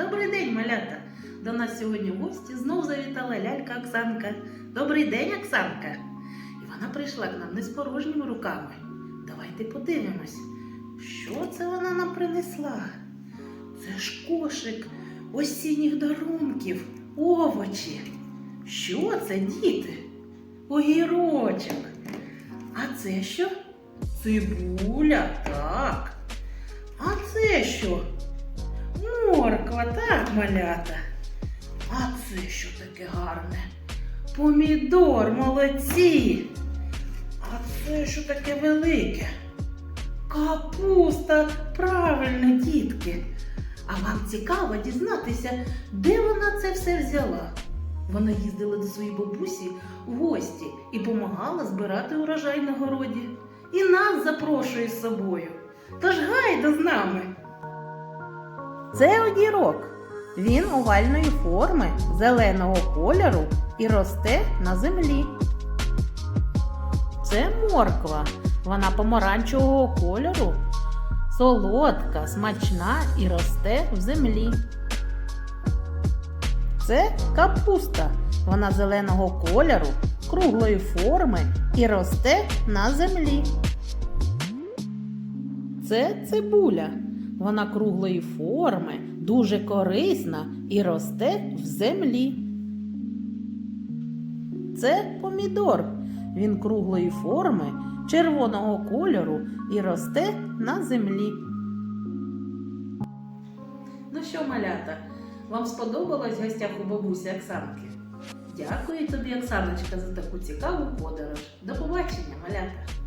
Добрий день, малята! До нас сьогодні в гості знов завітала лялька Оксанка. Добрий день, Оксанка! І вона прийшла к нам не з порожніми руками. Давайте подивимось, що це вона нам принесла. Це ж кошик осінніх дарунків, овочі. Що це, діти? Огірочок. А це що? Цибуля, так. А це що? Так, малята. А це що таке гарне? Помідор, молодці. А це що таке велике? Капуста, правильно, дітки. А вам цікаво дізнатися, де вона це все взяла? Вона їздила до своєї бабусі в гості і допомагала збирати урожай на городі. І нас запрошує з собою. Тож гайда з нами. Це огірок. Він овальної форми, зеленого кольору і росте на землі. Це морква. Вона помаранчевого кольору, солодка, смачна і росте в землі. Це капуста. Вона зеленого кольору, круглої форми і росте на землі. Це цибуля. Вона круглої форми, дуже корисна і росте в землі. Це помідор. Він круглої форми, червоного кольору і росте на землі. Ну що, малята, вам сподобалось в гостях у бабусі Оксанки? Дякую тобі, Оксаночка, за таку цікаву подорож. До побачення, малята!